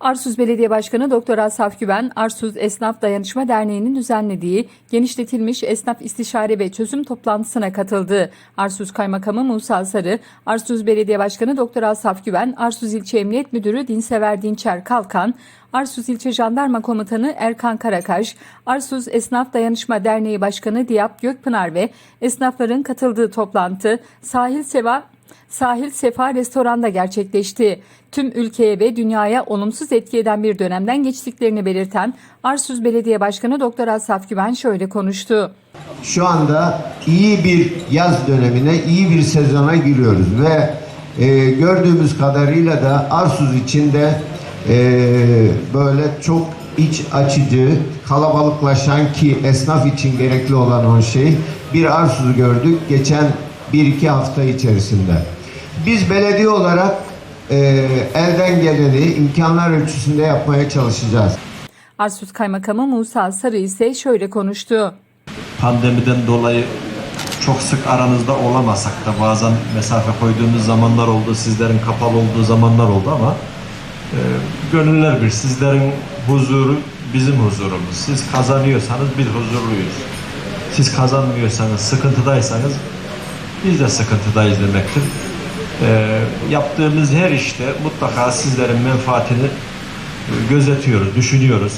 Arsuz Belediye Başkanı Doktor Asaf Güven, Arsuz Esnaf Dayanışma Derneği'nin düzenlediği genişletilmiş esnaf istişare ve çözüm toplantısına katıldı. Arsuz Kaymakamı Musa Sarı, Arsuz Belediye Başkanı Doktor Asaf Güven, Arsuz İlçe Emniyet Müdürü Dinsever Dinçer Kalkan, Arsuz İlçe Jandarma Komutanı Erkan Karakaş, Arsuz Esnaf Dayanışma Derneği Başkanı Diyap Gökpınar ve esnafların katıldığı toplantı Sahil Seva Sahil Sefa Restoran'da gerçekleşti. Tüm ülkeye ve dünyaya olumsuz etki eden bir dönemden geçtiklerini belirten Arsuz Belediye Başkanı Doktor Asaf Güven şöyle konuştu. Şu anda iyi bir yaz dönemine, iyi bir sezona giriyoruz ve e, gördüğümüz kadarıyla da Arsuz içinde e, böyle çok iç açıcı, kalabalıklaşan ki esnaf için gerekli olan o şey bir Arsuz'u gördük geçen bir iki hafta içerisinde. Biz belediye olarak e, elden geleni imkanlar ölçüsünde yapmaya çalışacağız. Arsuz Kaymakamı Musa Sarı ise şöyle konuştu. pandemiden dolayı çok sık aranızda olamasak da bazen mesafe koyduğumuz zamanlar oldu, sizlerin kapalı olduğu zamanlar oldu ama e, gönüller bir. Sizlerin huzuru bizim huzurumuz. Siz kazanıyorsanız biz huzurluyuz. Siz kazanmıyorsanız, sıkıntıdaysanız biz de sıkıntıdayız demektir. E, yaptığımız her işte mutlaka sizlerin menfaatini e, gözetiyoruz, düşünüyoruz.